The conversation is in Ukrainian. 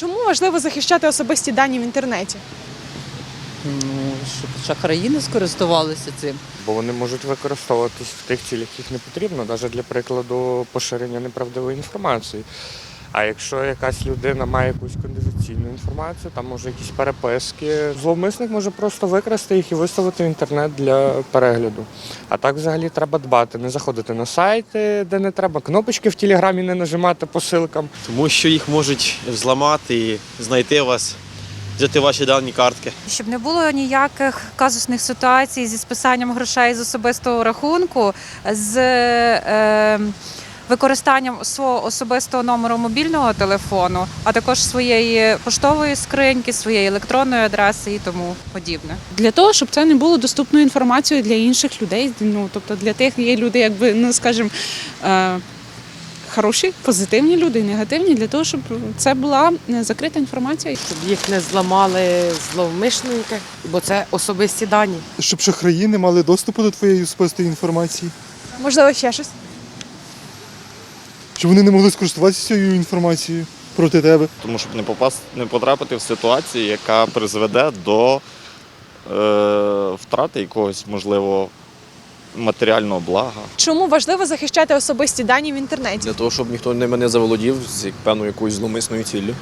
Чому важливо захищати особисті дані в інтернеті? Ну, щоб шахраї не скористувалися цим. бо вони можуть використовуватись в тих цілях, яких не потрібно, навіть для прикладу поширення неправдивої інформації. А якщо якась людина має якусь конфіденційну інформацію, там може якісь переписки, зловмисник може просто викрасти їх і виставити в інтернет для перегляду. А так взагалі треба дбати, не заходити на сайти, де не треба, кнопочки в телеграмі не нажимати по силкам. Тому що їх можуть зламати і знайти вас, взяти ваші дані картки. Щоб не було ніяких казусних ситуацій зі списанням грошей з особистого рахунку, з е, використанням свого особистого номеру мобільного телефону, а також своєї поштової скриньки, своєї електронної адреси і тому подібне. для того, щоб це не було доступною інформацією для інших людей. Ну тобто для тих є люди, якби ну скажімо, е, хороші, позитивні люди, негативні, для того, щоб це була е, закрита інформація. щоб їх не зламали зловмишники, бо це особисті дані. щоб шахраї не мали доступу до твоєї особистої інформації, Можливо, ще щось? Щоб вони не могли скористуватися цією інформацією проти тебе. тому щоб не попасти, не потрапити в ситуацію, яка призведе до е, втрати якогось, можливо, матеріального блага. Чому важливо захищати особисті дані в інтернеті? Для того, щоб ніхто ними не заволодів з певною якоюсь зловмисною ціллю.